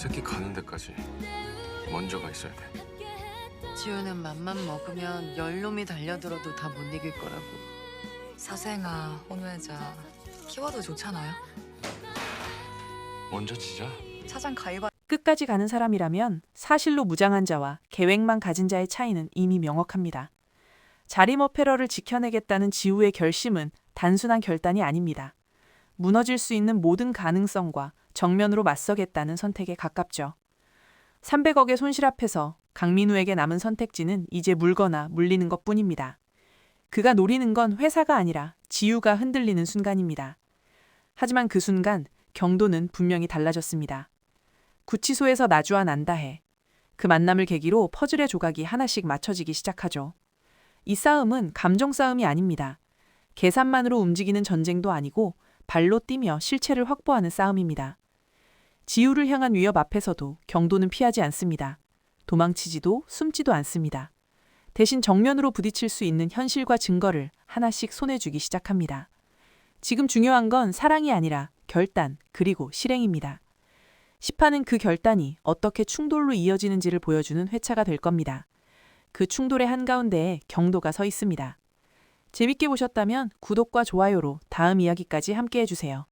새끼 가는 데까지 먼저 가 있어야 돼. 지우는 맘만 먹으면 열놈이 달려들어도 다 못 이길 거라고. 사생아, 혼외자 키워드 좋잖아요. 먼저 치자. 사장 가입하 끝까지 가는 사람이라면 사실로 무장한 자와 계획만 가진 자의 차이는 이미 명확합니다. 자리머 패러를 지켜내겠다는 지우의 결심은 단순한 결단이 아닙니다. 무너질 수 있는 모든 가능성과 정면으로 맞서겠다는 선택에 가깝죠. 300억의 손실 앞에서 강민우에게 남은 선택지는 이제 물거나 물리는 것 뿐입니다. 그가 노리는 건 회사가 아니라 지우가 흔들리는 순간입니다. 하지만 그 순간 경도는 분명히 달라졌습니다. 구치소에서 나주와 난다해. 그 만남을 계기로 퍼즐의 조각이 하나씩 맞춰지기 시작하죠. 이 싸움은 감정 싸움이 아닙니다. 계산만으로 움직이는 전쟁도 아니고 발로 뛰며 실체를 확보하는 싸움입니다. 지우를 향한 위협 앞에서도 경도는 피하지 않습니다. 도망치지도 숨지도 않습니다. 대신 정면으로 부딪힐 수 있는 현실과 증거를 하나씩 손에 쥐기 시작합니다. 지금 중요한 건 사랑이 아니라 결단, 그리고 실행입니다. 시파는 그 결단이 어떻게 충돌로 이어지는지를 보여주는 회차가 될 겁니다. 그 충돌의 한가운데에 경도가 서 있습니다. 재밌게 보셨다면 구독과 좋아요로 다음 이야기까지 함께 해주세요.